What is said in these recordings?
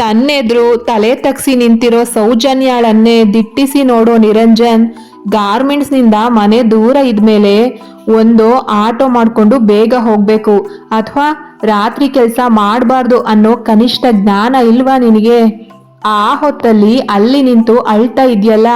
ತನ್ನೆದ್ರು ತಲೆ ತಗ್ಸಿ ನಿಂತಿರೋ ಸೌಜನ್ಯಾಳನ್ನೇ ದಿಟ್ಟಿಸಿ ನೋಡೋ ನಿರಂಜನ್ ಗಾರ್ಮೆಂಟ್ಸ್ನಿಂದ ಮನೆ ದೂರ ಇದ್ಮೇಲೆ ಒಂದು ಆಟೋ ಮಾಡ್ಕೊಂಡು ಬೇಗ ಹೋಗಬೇಕು. ಅಥವಾ ರಾತ್ರಿ ಕೆಲಸ ಮಾಡಬಾರ್ದು ಅನ್ನೋ ಕನಿಷ್ಠ ಜ್ಞಾನ ಇಲ್ವಾ ನಿನಗೆ? ಆ ಹೊತ್ತಲ್ಲಿ ಅಲ್ಲಿ ನಿಂತು ಅಳ್ತಾ ಇದೆಯಲ್ಲ?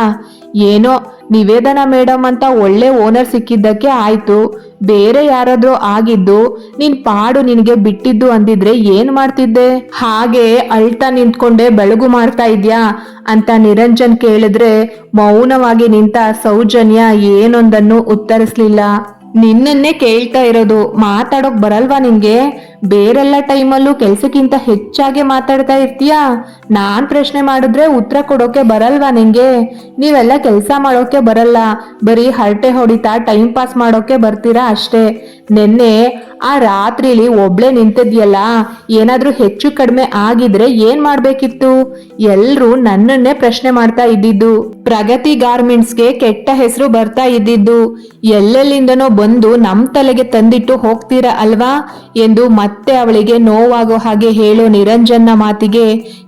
ಏನೋ ನಿವೇದನ ಮೇಡಮ್ ಅಂತ ಒಳ್ಳೆ ಓನರ್ ಸಿಕ್ಕಿದ್ದಕ್ಕೆ ಆಯ್ತು. ಬೇರೆ ಯಾರಾದ್ರೂ ಆಗಿದ್ದು ನಿನ್ ಪಾಡು ನಿನಗೆ ಬಿಟ್ಟಿದ್ದು ಅಂದಿದ್ರೆ ಏನ್ ಮಾಡ್ತಿದ್ದೆ? ಹಾಗೆ ಅಳ್ತಾ ನಿಂತ್ಕೊಂಡೆ ಬೆಳಗು ಮಾಡ್ತಾ ಇದ್ಯಾ? ಅಂತ ನಿರಂಜನ್ ಕೇಳಿದ್ರೆ ಮೌನವಾಗಿ ನಿಂತ ಸೌಜನ್ಯ ಏನೊಂದನ್ನು ಉತ್ತರಿಸ್ಲಿಲ್ಲ. ನಿನ್ನನ್ನೇ ಕೇಳ್ತಾ ಇರೋದು ಮಾತಾಡೋಕ್ ಬರಲ್ವಾ ನಿನ್ಗೆ? ಬೇರೆಲ್ಲ ಟೈಮಲ್ಲೂ ಕೆಲ್ಸಕ್ಕಿಂತ ಹೆಚ್ಚಾಗೆ ಮಾತಾಡ್ತಾ ಇರ್ತೀಯಾ? ನಾನ್ ಪ್ರಶ್ನೆ ಮಾಡಿದ್ರೆ ಉತ್ತರ ಕೊಡೋಕೆ ಬರಲ್ವಾ ನಿಂಗೆ? ನೀವೆಲ್ಲ ಕೆಲಸ ಮಾಡೋಕೆ ಬರಲ್ಲ. ಬರೀ ಹರಟೆ ಹೊಡಿತಾ ಟೈಮ್ ಪಾಸ್ ಮಾಡೋಕೆ ಬರ್ತೀರಾ ಅಷ್ಟೇ. ನೆನ್ನೆ ಆ ರಾತ್ರಿಲಿ ಒಬ್ಳೆ ನಿಂತಿದ್ಯಲ್ಲ, ಏನಾದ್ರೂ ಹೆಚ್ಚು ಕಡಿಮೆ ಆಗಿದ್ರೆ ಏನ್ ಮಾಡ್ಬೇಕಿತ್ತು? ಎಲ್ರೂ ನನ್ನನ್ನೇ ಪ್ರಶ್ನೆ ಮಾಡ್ತಾ ಇದ್ದಿದ್ದು. ಪ್ರಗತಿ ಗಾರ್ಮೆಂಟ್ಸ್ಗೆ ಕೆಟ್ಟ ಹೆಸರು ಬರ್ತಾ ಇದ್ದಿದ್ದು. ಎಲ್ಲೆಲ್ಲಿಂದನೋ ಬಂದು ನಮ್ ತಲೆಗೆ ತಂದಿಟ್ಟು ಹೋಗ್ತೀರಾ ಅಲ್ವಾ? ಎಂದು ಮತ್ತೆ ಅವಳಿಗೆ ನೋವಾಗೋ ಹಾಗೆ ಹೇಳೋ ನಿರಂಜನ್ನ ಮಾತಿಗೆ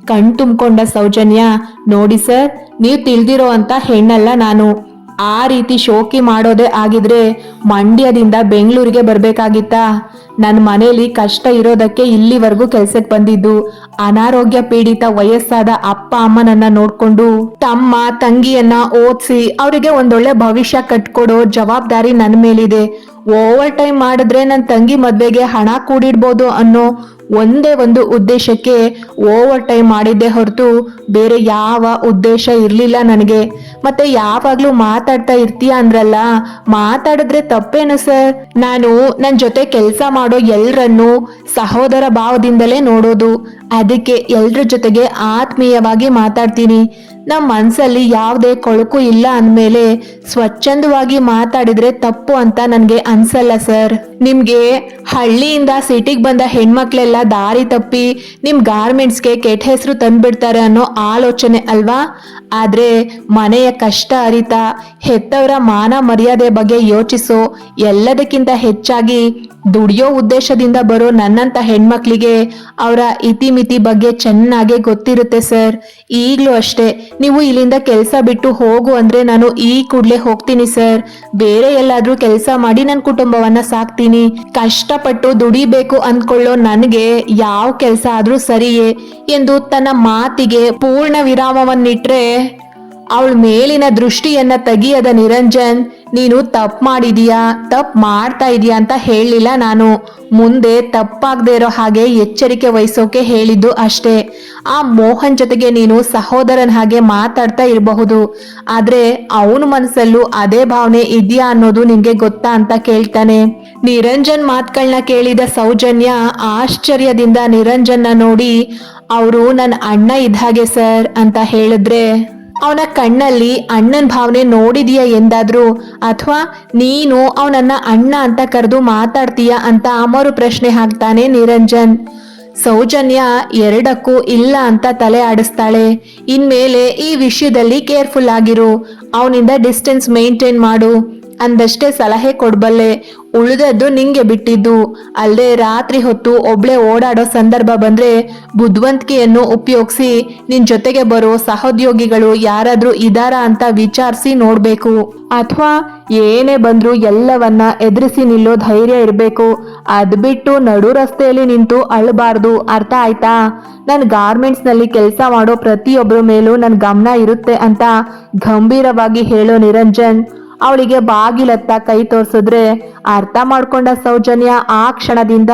ಕಣ್ ತುಂಬಿಕೊಂಡ ಸೌಜನ್ಯ, ನೋಡಿ ಸರ್, ನೀವು ತಿಳಿದಿರೋ ಅಂತ ಹೆಣ್ಣಲ್ಲ ನಾನು. ಆ ರೀತಿ ಶೋಕಿ ಮಾಡೋದೇ ಆಗಿದ್ರೆ ಮಂಡ್ಯದಿಂದ ಬೆಂಗಳೂರಿಗೆ ಬರಬೇಕಾಗಿತ್ತಾ. ನನ್ನ ಮನೇಲಿ ಕಷ್ಟ ಇರೋದಕ್ಕೆ ಇಲ್ಲಿವರೆಗೂ ಕೆಲ್ಸಕ್ಕೆ ಬಂದಿದ್ದು. ಅನಾರೋಗ್ಯ ಪೀಡಿತ ವಯಸ್ಸಾದ ಅಪ್ಪ ಅಮ್ಮನನ್ನ ನೋಡ್ಕೊಂಡು ತಮ್ಮ ತಂಗಿಯನ್ನ ಓದಿಸಿ, ಅವರಿಗೆ ಒಂದೊಳ್ಳೆ ಭವಿಷ್ಯ ಕಟ್ಕೊಡೋ ಜವಾಬ್ದಾರಿ ನನ್ನ ಮೇಲಿದೆ. ಓವರ್ ಟೈಮ್ ಮಾಡಿದ್ರೆ ನನ್ನ ತಂಗಿ ಮದ್ವೆಗೆ ಹಣ ಕೂಡಿಡ್ಬೋದು ಅನ್ನೋ ಒಂದೇ ಒಂದು ಉದ್ದೇಶಕ್ಕೆ ಓವರ್ ಟೈಮ್ ಮಾಡಿದ್ದೆ ಹೊರತು ಬೇರೆ ಯಾವ ಉದ್ದೇಶ ಇರಲಿಲ್ಲ ನನಗೆ. ಮತ್ತೆ ಯಾವಾಗ್ಲೂ ಮಾತಾಡ್ತಾ ಇರ್ತೀಯ ಅಂದ್ರಲ್ಲ? ಮಾತಾಡಿದ್ರೆ ತಪ್ಪೇನು ಸರ್? ನಾನು ನನ್ನ ಜೊತೆ ಕೆಲಸ ಮಾಡೋ ಎಲ್ಲರನ್ನೂ ಸಹೋದರ ಭಾವದಿಂದಲೇ ನೋಡೋದು. ಅದಕ್ಕೆ ಎಲ್ರ ಜೊತೆಗೆ ಆತ್ಮೀಯವಾಗಿ ಮಾತಾಡ್ತೀನಿ. ನಮ್ಮ ಮನಸ್ಸಲ್ಲಿ ಯಾವುದೇ ಕೊಳಕು ಇಲ್ಲ ಅಂದಮೇಲೆ ಸ್ವಚ್ಛಂದವಾಗಿ ಮಾತಾಡಿದ್ರೆ ತಪ್ಪು ಅಂತ ನನಗೆ ಅನ್ಸಲ್ಲ ಸರ್. ನಿಮಗೆ ಹಳ್ಳಿಯಿಂದ ಸಿಟಿಗೆ ಬಂದ ಹೆಣ್ಮಕ್ಳೆಲ್ಲ ದಾರಿ ತಪ್ಪಿ ನಿಮ್ಮ ಗಾರ್ಮೆಂಟ್ಸ್ಗೆ ಕೆಟ್ಟ ಹೆಸರು ತಂದುಬಿಡ್ತಾರೆ ಅನ್ನೋ ಆಲೋಚನೆ ಅಲ್ವಾ? ಆದರೆ ಮನೆಯ ಕಷ್ಟ ಅರಿತ, ಹೆತ್ತವರ ಮಾನ ಮರ್ಯಾದೆ ಬಗ್ಗೆ ಯೋಚಿಸೋ ಎಲ್ಲದಕ್ಕಿಂತ ಹೆಚ್ಚಾಗಿ ದುಡಿಯೋ ಉದ್ದೇಶದಿಂದ ಬರೋ ನನ್ನಂತ ಹೆಣ್ಮಕ್ಳಿಗೆ ಅವರ ಇತಿಮಿತಿ ಬಗ್ಗೆ ಚೆನ್ನಾಗೆ ಗೊತ್ತಿರುತ್ತೆ ಸರ್. ಈಗಲೂ ಅಷ್ಟೇ, ನೀವು ಇಲ್ಲಿಂದ ಕೆಲಸ ಬಿಟ್ಟು ಹೋಗು ಅಂದ್ರೆ ನಾನು ಈ ಕೂಡಲೇ ಹೋಗ್ತೀನಿ ಸರ್. ಬೇರೆ ಎಲ್ಲಾದ್ರೂ ಕೆಲಸ ಮಾಡಿ ನನ್ನ ಕುಟುಂಬವನ್ನ ಸಾಕ್ತೀನಿ. ಕಷ್ಟಪಟ್ಟು ದುಡಿಬೇಕು ಅಂದ್ಕೊಳ್ಳೋ ನನಗೆ ಯಾವ ಕೆಲಸ ಆದ್ರೂ ಸರಿಯೇ ಎಂದು ತನ್ನ ಮಾತಿಗೆ ಪೂರ್ಣ ವಿರಾಮವನ್ನಿಟ್ರೆ ಅವಳ ಮೇಲಿನ ದೃಷ್ಟಿಯನ್ನ ತೆಗಿಯದ ನಿರಂಜನ್, ನೀನು ತಪ್ಪು ಮಾಡಿದೀಯಾ? ತಪ್ಪು ಮಾಡ್ತಾ ಇದೀಯಾ ಅಂತ ಹೇಳಲಿಲ್ಲ ನಾನು. ಮುಂದೆ ತಪ್ಪಾಗದೆ ಇರೋ ಹಾಗೆ ಎಚ್ಚರಿಕೆ ವಹಿಸೋಕೆ ಹೇಳಿದ್ದು ಅಷ್ಟೇ. ಆ ಮೋಹನ್ ಜೊತೆಗೆ ನೀನು ಸಹೋದರನ ಹಾಗೆ ಮಾತಾಡ್ತಾ ಇರಬಹುದು. ಆದ್ರೆ ಅವನ ಮನಸ್ಸಲ್ಲೂ ಅದೇ ಭಾವನೆ ಇದೆಯಾ ಅನ್ನೋದು ನಿಂಗೆ ಗೊತ್ತಾ ಅಂತ ಕೇಳ್ತಾನೆ. ನಿರಂಜನ್ ಮಾತುಗಳನ್ನ ಕೇಳಿದ ಸೌಜನ್ಯ ಆಶ್ಚರ್ಯದಿಂದ ನಿರಂಜನ್ನ ನೋಡಿ, ಅವರು ನನ್ನ ಅಣ್ಣ ಇದ್ದ ಹಾಗೆ ಸರ್ ಅಂತ ಹೇಳಿದ್ರೆ ಅವನ ಕಣ್ಣಲ್ಲಿ ಅಣ್ಣನ ಭಾವನೆ ನೋಡಿದೀಯ ಎಂದಾದ್ರೂ? ಅಥವಾ ನೀನು ಅವನನ್ನ ಅಣ್ಣ ಅಂತ ಕರೆದು ಮಾತಾಡ್ತೀಯ ಅಂತ ಅಮರು ಪ್ರಶ್ನೆ ಹಾಕ್ತಾನೆ ನಿರಂಜನ್. ಸೌಜನ್ಯ, ಎರಡಕ್ಕೂ ಇಲ್ಲ ಅಂತ ತಲೆ ಆಡಿಸ್ತಾಳೆ. ಇನ್ಮೇಲೆ ಈ ವಿಷಯದಲ್ಲಿ ಕೇರ್ಫುಲ್ ಆಗಿರು. ಅವನಿಂದ ಡಿಸ್ಟೆನ್ಸ್ ಮೇಂಟೈನ್ ಮಾಡು. ಅಂದಷ್ಟೇ ಸಲಹೆ ಕೊಡ್ಬಲ್ಲೆ. ಉಳಿದದ್ದು ನಿಂಗೆ ಬಿಟ್ಟಿದ್ದು. ಅಲ್ಲದೆ ರಾತ್ರಿ ಹೊತ್ತು ಒಬ್ಳೆ ಓಡಾಡೋ ಸಂದರ್ಭ ಬಂದ್ರೆ ಬುದ್ಧಿವಂತಿಕೆಯನ್ನು ಉಪಯೋಗಿಸಿ ನಿನ್ ಜೊತೆಗೆ ಬರೋ ಸಹೋದ್ಯೋಗಿಗಳು ಯಾರಾದ್ರೂ ಇದಾರಾ ಅಂತ ವಿಚಾರಿಸಿ ನೋಡ್ಬೇಕು. ಅಥವಾ ಏನೇ ಬಂದ್ರು ಎಲ್ಲವನ್ನ ಎದುರಿಸಿ ನಿಲ್ಲೋ ಧೈರ್ಯ ಇರಬೇಕು. ಅದು ಬಿಟ್ಟು ನಡು ರಸ್ತೆಯಲ್ಲಿ ನಿಂತು ಅಳಬಾರ್ದು. ಅರ್ಥ ಆಯ್ತಾ? ನಾನು ಗಾರ್ಮೆಂಟ್ಸ್ನಲ್ಲಿ ಕೆಲಸ ಮಾಡೋ ಪ್ರತಿಯೊಬ್ಬರ ಮೇಲೂ ನನ್ನ ಗಮನ ಇರುತ್ತೆ ಅಂತ ಗಂಭೀರವಾಗಿ ಹೇಳೋ ನಿರಂಜನ್. ಅವಳಿಗೆ ಬಾಗಿಲತ್ತ ಕೈ ತೋರಿಸಿದ್ರೆ ಅರ್ಥ ಮಾಡ್ಕೊಂಡ ಸೌಜನ್ಯ ಆ ಕ್ಷಣದಿಂದ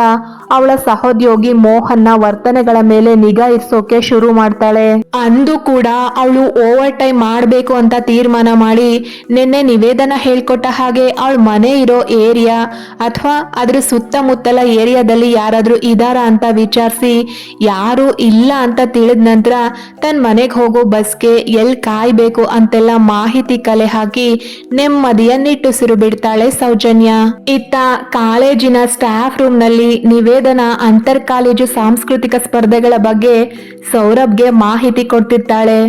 ಅವಳ ಸಹೋದ್ಯೋಗಿ ಮೋಹನ್ನ ವರ್ತನೆಗಳ ಮೇಲೆ ನಿಗಾ ಇರಿಸೋಕೆ ಶುರು ಮಾಡ್ತಾಳೆ. ಅಂದು ಕೂಡ ಅವಳು ಓವರ್ ಟೈಮ್ ಮಾಡಬೇಕು ಅಂತ ತೀರ್ಮಾನ ಮಾಡಿ ನಿನ್ನೆ ನಿವೇದನ ಹೇಳ್ಕೊಟ್ಟ ಹಾಗೆ ಅವಳ ಮನೆ ಇರೋ ಏರಿಯಾ ಅಥವಾ ಅದ್ರ ಸುತ್ತಮುತ್ತಲ ಏರಿಯಾದಲ್ಲಿ ಯಾರಾದ್ರೂ ಇದಾರ ಅಂತ ವಿಚಾರಿಸಿ, ಯಾರು ಇಲ್ಲ ಅಂತ ತಿಳಿದ ನಂತರ ತನ್ನ ಮನೆಗೆ ಹೋಗೋ ಬಸ್ಗೆ ಎಲ್ಲಿ ಕಾಯ್ಬೇಕು ಅಂತೆಲ್ಲ ಮಾಹಿತಿ ಕಲೆ ಹಾಕಿ ನೆಮ್ಮದಿಯ ನಿಟ್ಟುಸಿರು ಬಿಡ್ತಾಳೆ ಸೌಜನ್ಯ. ಇತ್ತ ಕಾಲೇಜಿನ ಸ್ಟಾಫ್ ರೂಮ್ನಲ್ಲಿ ನಿವೇದನ ಅಂತರ್ ಕಾಲೇಜು ಸಾಂಸ್ಕೃತಿಕ ಸ್ಪರ್ಧೆಗಳ ಬಗ್ಗೆ ಸೌರಭ್ಗೆ ಮಾಹಿತಿ ಕೊಡ್ತಿರ್ತಾಳೆ.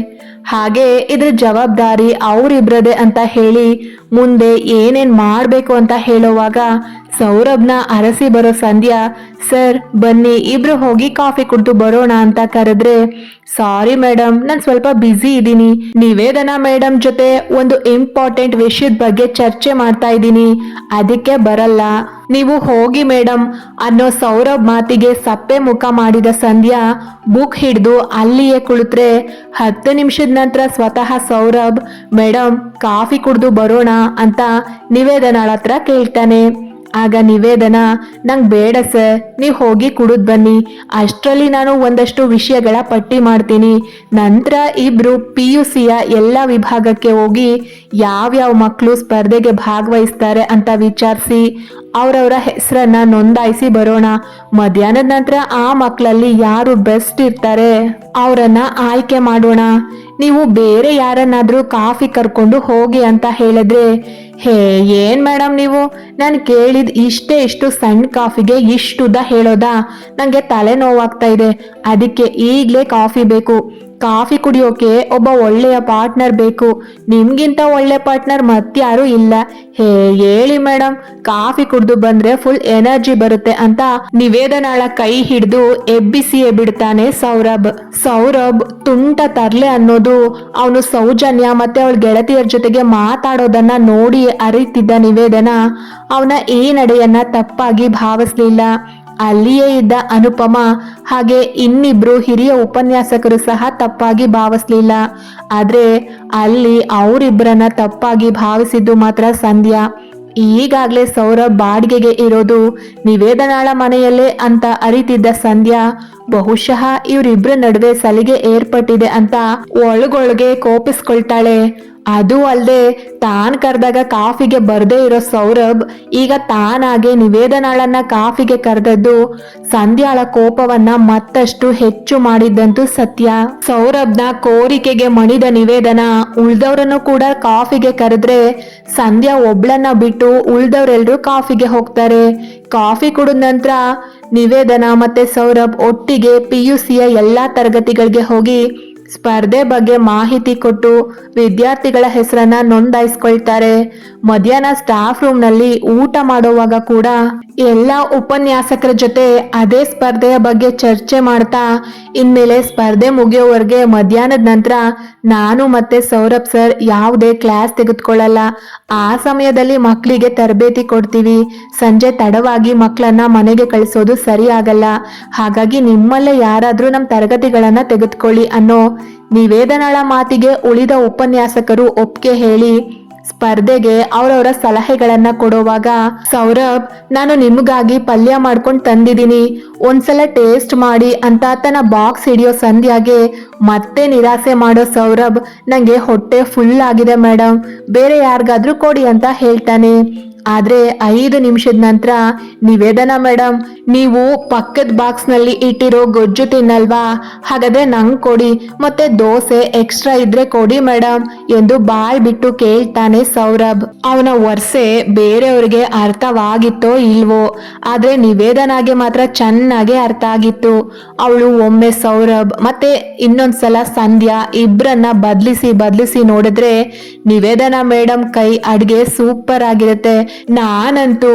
ಹಾಗೆ ಇದ್ರ ಜವಾಬ್ದಾರಿ ಅವ್ರಿಬ್ರದೇ ಅಂತ ಹೇಳಿ ಮುಂದೆ ಏನೇನ್ ಮಾಡ್ಬೇಕು ಅಂತ ಹೇಳುವಾಗ ಸೌರಭ್ನ ಅರಸಿ ಬರೋ ಸಂಧ್ಯಾ, ಸರ್, ಬನ್ನಿ, ಇಬ್ರು ಹೋಗಿ ಕಾಫಿ ಕುಡ್ದು ಬರೋಣ ಅಂತ ಕರೆದ್ರೆ ಸಾರಿ ಮೇಡಮ್ ನಾನು ಸ್ವಲ್ಪ ಬ್ಯುಸಿ ಇದ್ದೀನಿ. ನಿವೇದನಾ ಮೇಡಮ್ ಜೊತೆ ಒಂದು ಇಂಪಾರ್ಟೆಂಟ್ ವಿಷಯದ ಬಗ್ಗೆ ಚರ್ಚೆ ಮಾಡ್ತಾ ಇದ್ದೀನಿ. ಅದಕ್ಕೆ ಬರಲ್ಲ. ನೀವು ಹೋಗಿ ಮೇಡಮ್ ಅನ್ನೋ ಸೌರಭ್ ಮಾತಿಗೆ ಸಪ್ಪೆ ಮುಖ ಮಾಡಿದ ಸಂಧ್ಯಾ ಬುಕ್ ಹಿಡಿದು ಅಲ್ಲಿಯೇ ಕುಳಿತ್ರೆ ಹತ್ತು ನಿಮಿಷದ ನಂತರ ಸ್ವತಃ ಸೌರಭ್ ಮೇಡಮ್ ಕಾಫಿ ಕುಡಿದು ಬರೋಣ ಅಂತ ನಿವೇದನಾಳ ಹತ್ರ ಕೇಳ್ತಾನೆ. ಆಗ ನಿವೇದನ, ನಂಗೆ ಬೇಡ ಸರ್, ನೀವು ಹೋಗಿ ಕುಡಿದ್ ಬನ್ನಿ. ಅಷ್ಟರಲ್ಲಿ ನಾನು ಒಂದಷ್ಟು ವಿಷಯಗಳ ಪಟ್ಟಿ ಮಾಡ್ತೀನಿ. ನಂತರ ಇಬ್ರು ಪಿ ಯು ಸಿಯ ಎಲ್ಲ ವಿಭಾಗಕ್ಕೆ ಹೋಗಿ ಯಾವ್ಯಾವ ಮಕ್ಕಳು ಸ್ಪರ್ಧೆಗೆ ಭಾಗವಹಿಸ್ತಾರೆ ಅಂತ ವಿಚಾರಿಸಿ, ಅವರವರ ಹೆಸರನ್ನ ನೋಂದಾಯಿಸಿ ಬರೋಣ. ಮಧ್ಯಾಹ್ನದ ನಂತರ ಆ ಮಕ್ಕಳಲ್ಲಿ ಯಾರು ಬೆಸ್ಟ್ ಇರ್ತಾರೆ, ಅವರನ್ನ ಆಯ್ಕೆ ಮಾಡೋಣ. ನೀವು ಬೇರೆ ಯಾರನ್ನಾದ್ರೂ ಕಾಫಿ ಕರ್ಕೊಂಡು ಹೋಗಿ ಅಂತ ಹೇಳಿದ್ರೆ, ಹೇ, ಏನ್ ಮೇಡಮ್ ನೀವು? ನಾನು ಕೇಳಿದ ಇಷ್ಟೇ ಇಷ್ಟು ಸಣ್ಣ ಕಾಫಿಗೆ ಇಷ್ಟುದ ಹೇಳೋದಾ? ನನಗೆ ತಲೆನೋವಾಗ್ತಾ ಇದೆ. ಅದಕ್ಕೆ ಈಗಲೇ ಕಾಫಿ ಬೇಕು. ಕಾಫಿ ಕುಡಿಯೋಕೆ ಒಬ್ಬ ಒಳ್ಳೆಯ ಪಾರ್ಟ್ನರ್ ಬೇಕು. ನಿಮ್ಗಿಂತ ಒಳ್ಳೆ ಪಾರ್ಟ್ನರ್ ಮತ್ತಾರು ಇಲ್ಲ. ಹೇ, ಹೇಳಿ ಮೇಡಮ್ ಕಾಫಿ ಕುಡ್ದು ಬಂದ್ರೆ ಫುಲ್ ಎನರ್ಜಿ ಬರುತ್ತೆ ಅಂತ ನಿವೇದನಾಳ ಕೈ ಹಿಡಿದು ಎಬ್ಬಿಸಿಯೇ ಬಿಡ್ತಾನೆ ಸೌರಭ್. ಸೌರಭ್ ತುಂಟ ತರ್ಲೆ ಅನ್ನೋದು, ಅವನು ಸೌಜನ್ಯ ಮತ್ತೆ ಅವಳ ಗೆಳತಿಯರ ಜೊತೆಗೆ ಮಾತಾಡೋದನ್ನ ನೋಡಿ ಅರಿತಿದ್ದ ನಿವೇದನ. ಅವನ ಈ ನಡೆಯನ್ನ ತಪ್ಪಾಗಿ ಭಾವಿಸ್ಲಿಲ್ಲ. ಅಲ್ಲಿಯೇ ಇದ್ದ ಅನುಪಮ ಹಾಗೆ ಇನ್ನಿಬ್ರು ಹಿರಿಯ ಉಪನ್ಯಾಸಕರು ಸಹ ತಪ್ಪಾಗಿ ಭಾವಿಸ್ಲಿಲ್ಲ. ಆದ್ರೆ ಅಲ್ಲಿ ಅವರಿಬ್ಬರನ್ನ ತಪ್ಪಾಗಿ ಭಾವಿಸಿದ್ದು ಮಾತ್ರ ಸಂಧ್ಯಾ. ಈಗಾಗ್ಲೇ ಸೌರಭ್ ಬಾಡಿಗೆಗೆ ಇರೋದು ನಿವೇದನಾಳ ಮನೆಯಲ್ಲೇ ಅಂತ ಅರಿತಿದ್ದ ಸಂಧ್ಯಾ, ಬಹುಶಃ ಇವರಿಬ್ಬರ ನಡುವೆ ಸಲಿಗೆ ಏರ್ಪಟ್ಟಿದೆ ಅಂತ ಒಳಗೊಳಗೆ ಕೋಪಿಸ್ಕೊಳ್ತಾಳೆ. ಅದು ಅಲ್ಲದೆ ತಾನ್ ಕರೆದಾಗ ಕಾಫಿಗೆ ಬರದೇ ಇರೋ ಸೌರಭ್ ಈಗ ತಾನಾಗೆ ನಿವೇದನಾಳನ್ನ ಕಾಫಿಗೆ ಕರೆದದ್ದು ಸಂಧ್ಯಾಳ ಕೋಪವನ್ನ ಮತ್ತಷ್ಟು ಹೆಚ್ಚು ಮಾಡಿದ್ದಂತೂ ಸತ್ಯ. ಸೌರಭ್ನ ಕೋರಿಕೆಗೆ ಮಣಿದ ನಿವೇದನ ಉಳ್ದವ್ರನ್ನು ಕೂಡ ಕಾಫಿಗೆ ಕರೆದ್ರೆ ಸಂಧ್ಯಾ ಒಬ್ಳನ್ನ ಬಿಟ್ಟು ಉಳ್ದವ್ರೆಲ್ರೂ ಕಾಫಿಗೆ ಹೋಗ್ತಾರೆ. ಕಾಫಿ ಕುಡಿದ ನಂತರ ನಿವೇದನ ಮತ್ತೆ ಸೌರಭ್ ಒಟ್ಟಿಗೆ ಪಿ ಯು ಸಿಯ ಎಲ್ಲಾ ತರಗತಿಗಳಿಗೆ ಹೋಗಿ ಸ್ಪರ್ಧೆ ಬಗ್ಗೆ ಮಾಹಿತಿ ಕೊಟ್ಟು ವಿದ್ಯಾರ್ಥಿಗಳ ಹೆಸರನ್ನ ನೋಂದಾಯಿಸ್ಕೊಳ್ತಾರೆ. ಮಧ್ಯಾಹ್ನ ಸ್ಟಾಫ್ ರೂಮ್ನಲ್ಲಿ ಊಟ ಮಾಡುವಾಗ ಕೂಡ ಎಲ್ಲ ಉಪನ್ಯಾಸಕರ ಜೊತೆ ಅದೇ ಸ್ಪರ್ಧೆಯ ಬಗ್ಗೆ ಚರ್ಚೆ ಮಾಡ್ತಾ, ಇನ್ಮೇಲೆ ಸ್ಪರ್ಧೆ ಮುಗಿಯೋವರೆಗೆ ಮಧ್ಯಾಹ್ನದ ನಂತರ ನಾನು ಮತ್ತೆ ಸೌರಭ್ ಸರ್ ಯಾವುದೇ ಕ್ಲಾಸ್ ತೆಗೆದುಕೊಳ್ಳಲ್ಲ. ಆ ಸಮಯದಲ್ಲಿ ಮಕ್ಕಳಿಗೆ ತರಬೇತಿ ಕೊಡ್ತೀವಿ. ಸಂಜೆ ತಡವಾಗಿ ಮಕ್ಕಳನ್ನ ಮನೆಗೆ ಕಳಿಸೋದು ಸರಿಯಾಗಲ್ಲ. ಹಾಗಾಗಿ ನಿಮ್ಮಲ್ಲೇ ಯಾರಾದರೂ ನಮ್ಮ ತರಗತಿಗಳನ್ನು ತೆಗೆದುಕೊಳ್ಳಿ ಅನ್ನೋ ನಿವೇದನಳ ಮಾತಿಗೆ ಉಳಿದ ಉಪನ್ಯಾಸಕರು ಒಪ್ಪಿಗೆ ಹೇಳಿ ಸ್ಪರ್ಧೆಗೆ ಅವರವರ ಸಲಹೆಗಳನ್ನ ಕೊಡುವಾಗ, ಸೌರಭ್, ನಾನು ನಿಮಗಾಗಿ ಪಲ್ಯ ಮಾಡ್ಕೊಂಡು ತಂದಿದ್ದೀನಿ. ಒಂದ್ಸಲ ಟೇಸ್ಟ್ ಮಾಡಿ ಅಂತ ತನ್ನ ಬಾಕ್ಸ್ ಹಿಡಿಯೋ ಸಂಧ್ಯಾಗೆ ಮತ್ತೆ ನಿರಾಸೆ ಮಾಡೋ ಸೌರಭ್ ನಂಗೆ ಹೊಟ್ಟೆ ಫುಲ್ ಆಗಿದೆ ಮೇಡಮ್ ಬೇರೆ ಯಾರಿಗಾದ್ರೂ ಕೊಡಿ ಅಂತ ಹೇಳ್ತಾನೆ. ಆದ್ರೆ ಐದು ನಿಮಿಷದ ನಂತರ ನಿವೇದನ ಮೇಡಮ್ ನೀವು ಪಕ್ಕದ ಬಾಕ್ಸ್ನಲ್ಲಿ ಇಟ್ಟಿರೋ ಗೊಜ್ಜು ತಿನ್ನಲ್ವಾ? ಹಾಗಾದ್ರೆ ನಂಗೆ ಕೊಡಿ, ಮತ್ತೆ ದೋಸೆ ಎಕ್ಸ್ಟ್ರಾ ಇದ್ರೆ ಕೊಡಿ ಮೇಡಮ್ ಎಂದು ಬಾಯ್ ಬಿಟ್ಟು ಕೇಳ್ತಾನೆ ಸೌರಭ್. ಅವನ ವರ್ಷೆ ಬೇರೆಯವ್ರಿಗೆ ಅರ್ಥವಾಗಿತ್ತೋ ಇಲ್ವೋ, ಆದ್ರೆ ನಿವೇದನಾಗೆ ಮಾತ್ರ ಚೆನ್ನಾಗಿ ಅರ್ಥ ಆಗಿತ್ತು. ಅವಳು ಒಮ್ಮೆ ಸೌರಭ್, ಮತ್ತೆ ಇನ್ನೊಂದ್ಸಲ ಸಂಧ್ಯಾ ಇಬ್ರನ್ನ ಬದ್ಲಿಸಿ ಬದ್ಲಿಸಿ ನೋಡಿದ್ರೆ, ನಿವೇದನಾ ಮೇಡಮ್ ಕೈ ಅಡ್ಗೆ ಸೂಪರ್ ಆಗಿರುತ್ತೆ. ನಾನಂತೂ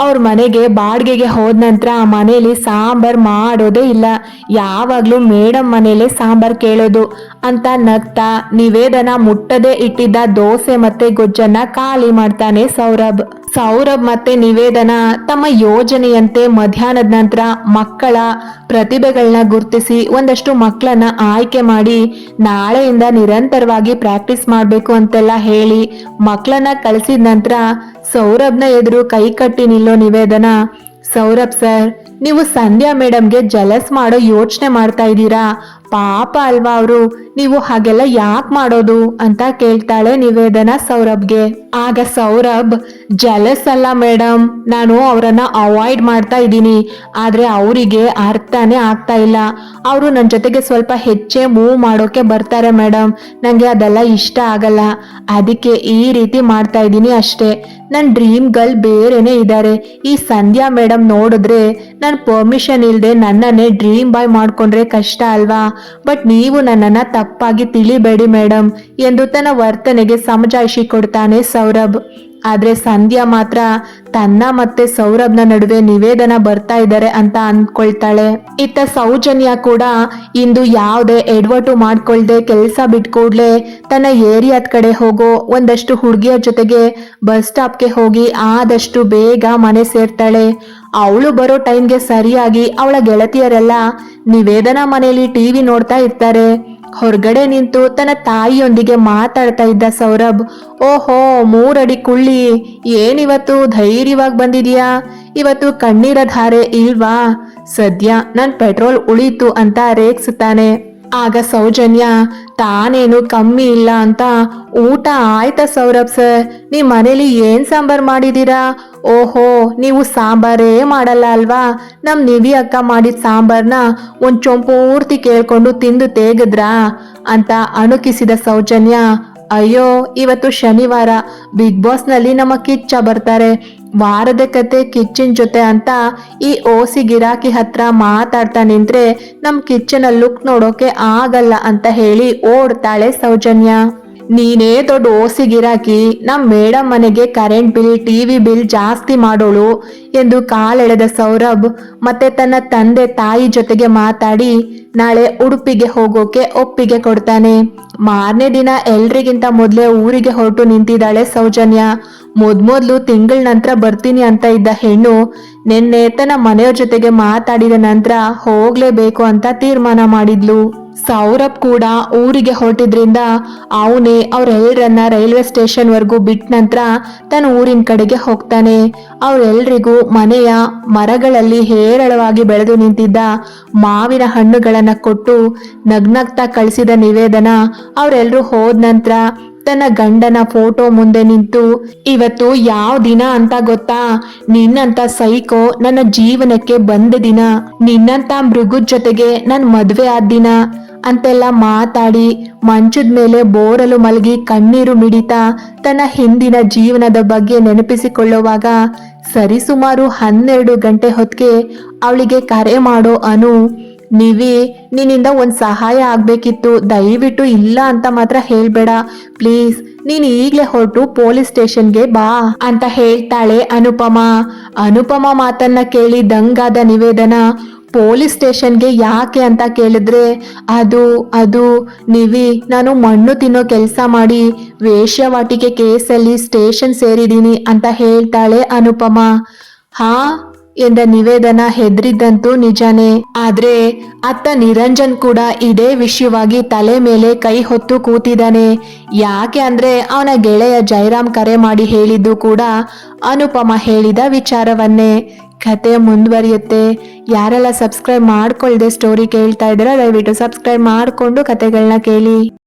ಅವ್ರ ಮನೆಗೆ ಬಾಡಿಗೆಗೆ ಹೋದ ನಂತರ ಆ ಮನೇಲಿ ಸಾಂಬಾರ್ ಮಾಡೋದೇ ಇಲ್ಲ. ಯಾವಾಗ್ಲೂ ಮೇಡಮ್ ಮನೇಲೆ ಸಾಂಬಾರ್ ಕೇಳೋದು ಅಂತ ನಗ್ತಾ ನಿವೇದನ ಮುಟ್ಟದೆ ಇಟ್ಟಿದ್ದ ದೋಸೆ ಮತ್ತೆ ಗೊಜ್ಜನ್ನ ಖಾಲಿ ಮಾಡ್ತಾನೆ ಸೌರಭ್. ಸೌರಭ್ ಮತ್ತೆ ನಿವೇದನ ತಮ್ಮ ಯೋಜನೆಯಂತೆ ಮಧ್ಯಾಹ್ನದ ನಂತರ ಮಕ್ಕಳ ಪ್ರತಿಭೆಗಳನ್ನ ಗುರುತಿಸಿ ಒಂದಷ್ಟು ಮಕ್ಕಳನ್ನ ಆಯ್ಕೆ ಮಾಡಿ ನಾಳೆಯಿಂದ ನಿರಂತರವಾಗಿ ಪ್ರಾಕ್ಟೀಸ್ ಮಾಡಬೇಕು ಅಂತೆಲ್ಲ ಹೇಳಿ ಮಕ್ಕಳನ್ನ ಕಳಿಸಿದ ನಂತರ ಸೌರಭ್ನ ಎದುರು ಕೈ ಕಟ್ಟಿ ನಿಲ್ಲೋ ನಿವೇದನ? ಸೌರಭ್ ಸರ್, ನೀವು ಸಂಧ್ಯಾ ಮೇಡಮ್ಗೆ ಜಲಸ್ ಮಾಡೋ ಯೋಚನೆ ಮಾಡ್ತಾ ಇದ್ದೀರಾ? ಪಾಪ ಅಲ್ವಾ ಅವರು? ನೀವು ಹಾಗೆಲ್ಲ ಯಾಕೆ ಮಾಡೋದು ಅಂತ ಕೇಳ್ತಾಳೆ ನಿವೇದನ ಸೌರಭ್ಗೆ. ಆಗ ಸೌರಭ್ ಜಲಸ್ ಅಲ್ಲ ಮೇಡಮ್ ನಾನು ಅವರನ್ನ ಅವಾಯ್ಡ್ ಮಾಡ್ತಾ ಇದ್ದೀನಿ. ಆದ್ರೆ ಅವರಿಗೆ ಅರ್ಥನೇ ಆಗ್ತಾ ಇಲ್ಲ. ಅವರು ನನ್ನ ಜೊತೆಗೆ ಸ್ವಲ್ಪ ಹೆಚ್ಚೆ ಮೂವ್ ಮಾಡೋಕೆ ಬರ್ತಾರೆ ಮೇಡಮ್ ನನಗೆ ಅದೆಲ್ಲ ಇಷ್ಟ ಆಗಲ್ಲ. ಅದಕ್ಕೆ ಈ ರೀತಿ ಮಾಡ್ತಾ ಇದ್ದೀನಿ ಅಷ್ಟೇ. ನನ್ನ ಡ್ರೀಮ್ ಗರ್ಲ್ ಬೇರೆನೆ ಇದ್ದಾರೆ ಈ ಸಂಧ್ಯಾ ಮೇಡಮ್ ನೋಡಿದ್ರೆ ನನ್ನ ಪರ್ಮಿಷನ್ ಇಲ್ಲದೆ ನನ್ನನ್ನೇ ಡ್ರೀಮ್ ಬಾಯ್ ಮಾಡ್ಕೊಂಡ್ರೆ ಕಷ್ಟ ಅಲ್ವಾ? ಬಟ್ ನೀವು ನನ್ನನ್ನ ತಪ್ಪಾಗಿ ತಿಳಿಬೇಡಿ ಮೇಡಮ್ ಎಂದು ತನ್ನ ವರ್ತನೆಗೆ ಸಮಜಾಯಿಷಿ ಕೊಡ್ತಾನೆ ಸೌರಭ್. ಆದ್ರೆ ಸಂಧ್ಯಾ ಮಾತ್ರ ತನ್ನ ಮತ್ತೆ ಸೌರಭ್ನ ನಡುವೆ ನಿವೇದನ ಬರ್ತಾ ಇದ್ದಾರೆ ಅಂತ ಅಂದ್ಕೊಳ್ತಾಳೆ. ಇತ್ತ ಸೌಜನ್ಯ ಕೂಡ ಇಂದು ಯಾವುದೇ ಎಡವಟು ಮಾಡ್ಕೊಳ್ದೆ ಕೆಲಸ ಬಿಟ್ಕೊಡ್ಲೆ ತನ್ನ ಏರಿಯಾದ ಕಡೆ ಹೋಗೋ ಒಂದಷ್ಟು ಹುಡುಗಿಯ ಜೊತೆಗೆ ಬಸ್ ಸ್ಟಾಪ್ಗೆ ಹೋಗಿ ಆದಷ್ಟು ಬೇಗ ಮನೆ ಸೇರ್ತಾಳೆ. ಅವಳು ಬರೋ ಟೈಮ್ಗೆ ಸರಿಯಾಗಿ ಅವಳ ಗೆಳತಿಯರೆಲ್ಲ ನಿವೇದನಾ ಮನೆಯಲ್ಲಿ ಟಿವಿ ನೋಡ್ತಾ ಇರ್ತಾರೆ. ಹೊರಗಡೆ ನಿಂತು ತನ್ನ ತಾಯಿಯೊಂದಿಗೆ ಮಾತಾಡ್ತಾ ಇದ್ದ ಸೌರಭ್, ಓಹೋ, ಮೂರಡಿ ಕುಳ್ಳಿ, ಏನಿವತ್ತು ಧೈರ್ಯವಾಗಿ ಬಂದಿದ್ಯಾ? ಇವತ್ತು ಕಣ್ಣೀರ ಧಾರೆ ಇಲ್ವಾ? ಸದ್ಯ ನನ್ ಪೆಟ್ರೋಲ್ ಉಳೀತು ಅಂತ ರೇಗ್ಸುತ್ತಾನೆ. ಆಗ ಸೌಜನ್ಯ ತಾನೇನು ಕಮ್ಮಿ ಇಲ್ಲ ಅಂತ ಊಟ ಆಯ್ತಾ ಸೌರಭ್ ಸರ್? ನೀವು ಮನೇಲಿ ಏನ್ ಸಾಂಬಾರ್ ಮಾಡಿದೀರಾ? ಓಹೋ, ನೀವು ಸಾಂಬಾರೇ ಮಾಡಲ್ಲ ಅಲ್ವಾ? ನಮ್ಮ ನಿವಿ ಅಕ್ಕ ಮಾಡಿದ ಸಾಂಬಾರ್ನ ಒಂದ್ ಚೊಂಪೂರ್ತಿ ಕೇಳ್ಕೊಂಡು ತಿಂದು ತೇಗದ್ರಾ? ಅಂತ ಅಣುಕಿಸಿದ ಸೌಜನ್ಯ, ಅಯ್ಯೋ, ಇವತ್ತು ಶನಿವಾರ. ಬಿಗ್ ಬಾಸ್ನಲ್ಲಿ ನಮ್ಮ ಕಿಚ್ಚ ಬರ್ತಾರೆ. ವಾರದ ಕತೆ ಕಿಚ್ಚನ್ ಜೊತೆ ಅಂತ ಈ ಓಸಿ ಗಿರಾಕಿ ಹತ್ರ ಮಾತಾಡ್ತಾ ನಿಂತ್ರೆ ನಮ್ ಕಿಚ್ಚನ ಲುಕ್ ನೋಡೋಕೆ ಆಗಲ್ಲ ಅಂತ ಹೇಳಿ ಓಡ್ತಾಳೆ ಸೌಜನ್ಯ. ನೀನೇ ದೊಡ್ಡ ಓಸಿ ಗಿರಾಕಿ, ನಮ್ ಮೇಡಮ್ ಮನೆಗೆ ಕರೆಂಟ್ ಬಿಲ್ ಟಿವಿ ಬಿಲ್ ಜಾಸ್ತಿ ಮಾಡೋಳು ಎಂದು ಕಾಲೆಳೆದ ಸೌರಭ್ ಮತ್ತೆ ತನ್ನ ತಂದೆ ತಾಯಿ ಜೊತೆಗೆ ಮಾತಾಡಿ ನಾಳೆ ಉಡುಪಿಗೆ ಹೋಗೋಕೆ ಒಪ್ಪಿಗೆ ಕೊಡ್ತಾನೆ. ಮಾರನೇ ದಿನ ಎಲ್ರಿಗಿಂತ ಮೊದಲೇ ಊರಿಗೆ ಹೊರಟು ನಿಂತಿದ್ದಾಳೆ ಸೌಜನ್ಯ. ಮೊದ್ಮೊದ್ಲು ತಿಂಗಳ ನಂತರ ಬರ್ತೀನಿ ಅಂತ ಇದ್ದ ಹೆಣ್ಣು ನಿನ್ನೆ ತನ್ನ ಮನೆಯವ್ರ ಜೊತೆಗೆ ಮಾತಾಡಿದ ನಂತರ ಹೋಗ್ಲೇಬೇಕು ಅಂತ ತೀರ್ಮಾನ ಮಾಡಿದ್ಲು. ಸೌರಭ್ ಕೂಡ ಊರಿಗೆ ಹೊರಟಿದ್ರಿಂದ ಅವನೇ ಅವ್ರೆಲ್ಲರನ್ನ ರೈಲ್ವೆ ಸ್ಟೇಷನ್ ವರ್ಗೂ ಬಿಟ್ಟ ನಂತರ ತನ್ನ ಊರಿನ ಕಡೆಗೆ ಹೋಗ್ತಾನೆ. ಅವರೆಲ್ರಿಗೂ ಮನೆಯ ಮರಗಳಲ್ಲಿ ಹೇರಳವಾಗಿ ಬೆಳೆದು ನಿಂತಿದ್ದ ಮಾವಿನ ಹಣ್ಣುಗಳನ್ನ ಕೊಟ್ಟು ನಗ್ನಗ್ತಾ ಕಳಿಸಿದ ನಿವೇದನ ಅವರೆಲ್ಲರೂ ಹೋದ ನಂತರ ತನ್ನ ಗಂಡನ ಫೋಟೋ ಮುಂದೆ ನಿಂತು, ಇವತ್ತು ಯಾವ ದಿನ ಅಂತ ಗೊತ್ತಾ? ನಿನ್ನಂತ ಸೈಕೋ ನನ್ನ ಜೀವನಕ್ಕೆ ಬಂದ ದಿನ. ನಿನ್ನಂತ ಮೃಗದ ಜೊತೆಗೆ ನನ್ ಮದ್ವೆ ಆದ ದಿನ. ಅಂತೆಲ್ಲ ಮಾತಾಡಿ, ಮಂಚದ ಮೇಲೆ ಬೋರಲು ಮಲಗಿ ಕಣ್ಣೀರು ಮಿಡಿತಾ ತನ್ನ ಹಿಂದಿನ ಜೀವನದ ಬಗ್ಗೆ ನೆನಪಿಸಿಕೊಳ್ಳುವಾಗ, ಸರಿಸುಮಾರು ಹನ್ನೆರಡು ಗಂಟೆ ಹೊತ್ತಿಗೆ ಅವಳಿಗೆ ಕರೆ ಮಾಡೋ ಅನು ನೀವಿ, ನಿನ್ನಿಂದ ಒಂದು ಸಹಾಯ ಆಗಬೇಕಿತ್ತು. ದಯವಿಟ್ಟು ಇಲ್ಲ ಅಂತ ಮಾತ್ರ ಹೇಳ್ಬೇಡ. ಪ್ಲೀಸ್, ನೀನು ಈಗಲೇ ಹೊರಟು ಪೊಲೀಸ್ ಸ್ಟೇಷನ್ಗೆ ಬಾ ಅಂತ ಹೇಳ್ತಾಳೆ ಅನುಪಮ. ಅನುಪಮ ಮಾತನ್ನ ಕೇಳಿ ದಂಗಾದ ನಿವೇದನ. ಪೊಲೀಸ್ ಸ್ಟೇಷನ್ಗೆ ಯಾಕೆ ಅಂತ ಕೇಳಿದ್ರೆ, ಅದು ಅದು, ನಿವಿ, ನಾನು ಮಣ್ಣು ತಿನ್ನೋ ಕೆಲಸ ಮಾಡಿ ವೇಶ್ಯವಾಟಿಕೆ ಕೇಸಲ್ಲಿ ಸ್ಟೇಷನ್ ಸೇರಿದ್ದೀನಿ ಅಂತ ಹೇಳ್ತಾಳೆ ಅನುಪಮ. ಹಾ? ಎಂದ ನಿವೇದನ ಹೆದ್ರಿದ್ದಂತೂ ನಿಜಾನೇ. ಆದ್ರೆ ಅತ್ತ ನಿರಂಜನ್ ಕೂಡ ಇದೇ ವಿಷಯವಾಗಿ ತಲೆ ಮೇಲೆ ಕೈ ಹೊತ್ತು ಕೂತಿದ್ದಾನೆ. ಯಾಕೆ ಅಂದ್ರೆ ಅವನ ಗೆಳೆಯ ಜೈರಾಮ್ ಕರೆ ಮಾಡಿ ಹೇಳಿದ್ದು ಕೂಡ ಅನುಪಮ ಹೇಳಿದ ವಿಚಾರವನ್ನೇ. ಕತೆ ಮುಂದುವರಿಯುತ್ತೆ. ಯಾರೆಲ್ಲ ಸಬ್ಸ್ಕ್ರೈಬ್ ಮಾಡ್ಕೊಳ್ದೆ ಸ್ಟೋರಿ ಕೇಳ್ತಾ ಇದ್ದೀರಾ ದಯವಿಟ್ಟು ಸಬ್ಸ್ಕ್ರೈಬ್ ಮಾಡಿಕೊಂಡು ಕತೆಗಳನ್ನ ಕೇಳಿ.